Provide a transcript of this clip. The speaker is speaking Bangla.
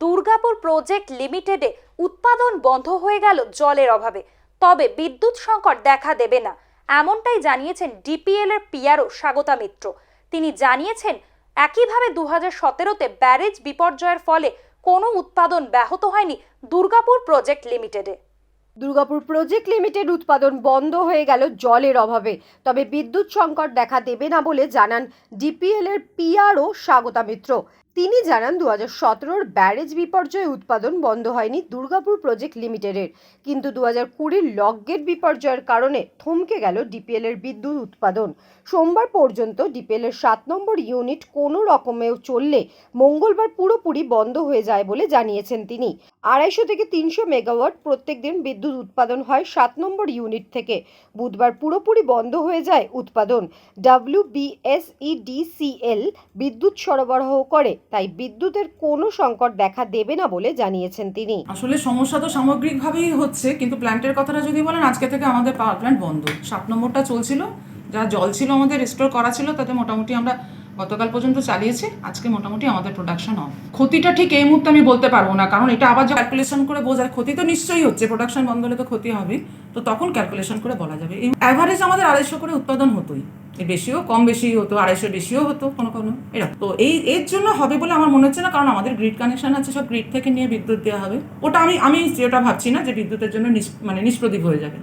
দুর্গাপুর প্রজেক্ট লিমিটেডে উৎপাদন বন্ধ হয়ে গেল জলের অভাবে। তবে বিদ্যুৎ সংকট দেখা দেবে না, এমনটাই জানিয়েছেন ডিপিএল এর পিআরও স্বাগতা মিত্র। তিনি জানিয়েছেন, একইভাবে দু হাজার সতেরোতে ব্যারেজ বিপর্যয়ের ফলে কোনো উৎপাদন ব্যাহত হয়নি দুর্গাপুর প্রজেক্ট লিমিটেডে। দুর্গাপুর প্রজেক্ট লিমিটেড উৎপাদন বন্ধ হয়ে গেল জলের অভাবে। তবে বিদ্যুৎ সংকট দেখা দেবে না বলে জানান ডিপিএল এর পিআরও স্বাগতা মিত্র। তিনি জানান দু হাজার সতেরোর ব্যারেজ বিপর্যয়ে উৎপাদন বন্ধ হয়নি দুর্গাপুর প্রজেক্ট লিমিটেডের। কিন্তু দু হাজার কুড়ির লকগেট বিপর্যয়ের কারণে থমকে গেল ডিপিএল এর বিদ্যুৎ উৎপাদন। সোমবার পর্যন্ত ডিপিএল এর সাত নম্বর ইউনিট কোনো রকমেও চললে মঙ্গলবার পুরোপুরি বন্ধ হয়ে যায় বলে জানিয়েছেন তিনি। আড়াইশো থেকে তিনশো মেগাওয়াট প্রত্যেক দিন বিদ্যুৎ উৎপাদন হয় সাত নম্বর ইউনিট থেকে। বুধবার পুরোপুরি বন্ধ হয়ে যায় উৎপাদন। ডাব্লিউ বিএসইডিসিএল বিদ্যুৎ সরবরাহ করে তাই বিদ্যুতের কোনো সংকট দেখা দেবে না বলে জানিয়েছেন তিনি। আসলে সমস্যা তো সামগ্রিকভাবেই হচ্ছে, কিন্তু প্ল্যান্টের কথাটা যদি বলেন, আজকে থেকে আমাদের পাওয়ার প্ল্যান্ট বন্ধ। সাত নম্বরটা চলছিল, যা জল ছিল আমাদের রিস্টোর করা ছিল, তাতে মোটামুটি আমরা গতকাল পর্যন্ত চালিয়েছে, আজকে মোটামুটি আমাদের প্রোডাকশন অফ ক্ষতিটা ঠিক এই মুহূর্তে আমি বলতে পারব না, কারণ এটা আবার যে ক্যালকুলেশন করে বোঝায় ক্ষতি তো নিশ্চয়ই হচ্ছে প্রোডাকশন বন্ধ হলে তো ক্ষতি হবে, তো তখন ক্যালকুলেশন করে বলা যাবে। এই অ্যাভারেজ আমাদের আড়াইশো করে উৎপাদন হতোই বেশিও, কম বেশি হতো, আড়াইশো বেশিও হতো, কোনো কোনো, এরকম। তো এই, এর জন্য হবে বলে আমার মনে হচ্ছে না, কারণ আমাদের গ্রিড কানেকশন আছে, সব গ্রিড থেকে নিয়ে বিদ্যুৎ দেওয়া হবে। ওটা আমি আমি যেটা ভাবছি না যে বিদ্যুতের জন্য মানে নিষ্প্রদীপ হয়ে যাবে।